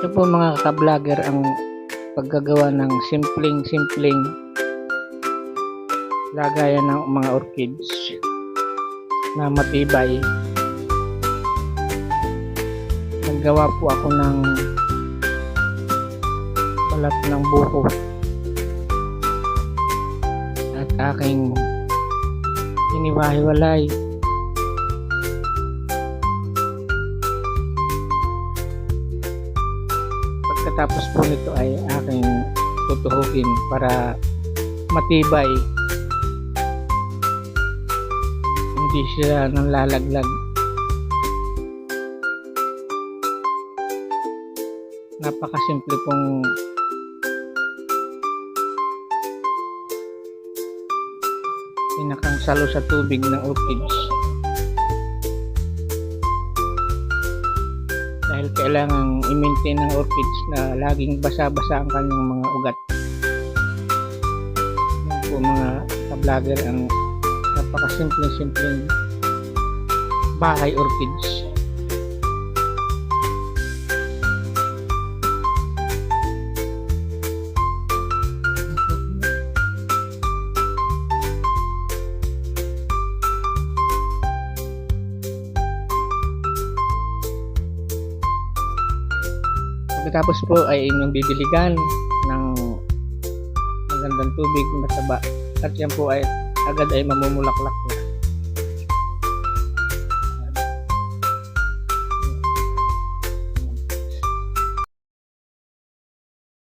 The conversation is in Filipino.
Ito po mga ka-vlogger ang paggagawa ng simpleng-simpleng lagayan ng mga orchids na matibay. Naggawa po ako ng balat ng buko at aking iniwahiwalay pagkatapos po nito ay aking tutuhugin para matibay. Hindi siya nang lalaglag napakasimple pong pinakang salo sa tubig ng orchids dahil kailangan i-maintain ng orchids na laging basa-basa ang kanyang mga ugat. Yan po mga ka-vlogger ang napakasimple-simpleng bahay orchids Pagkatapos po ay inyong didiligan ng magandang tubig mataba at yan po ay agad ay mamumulaklak na.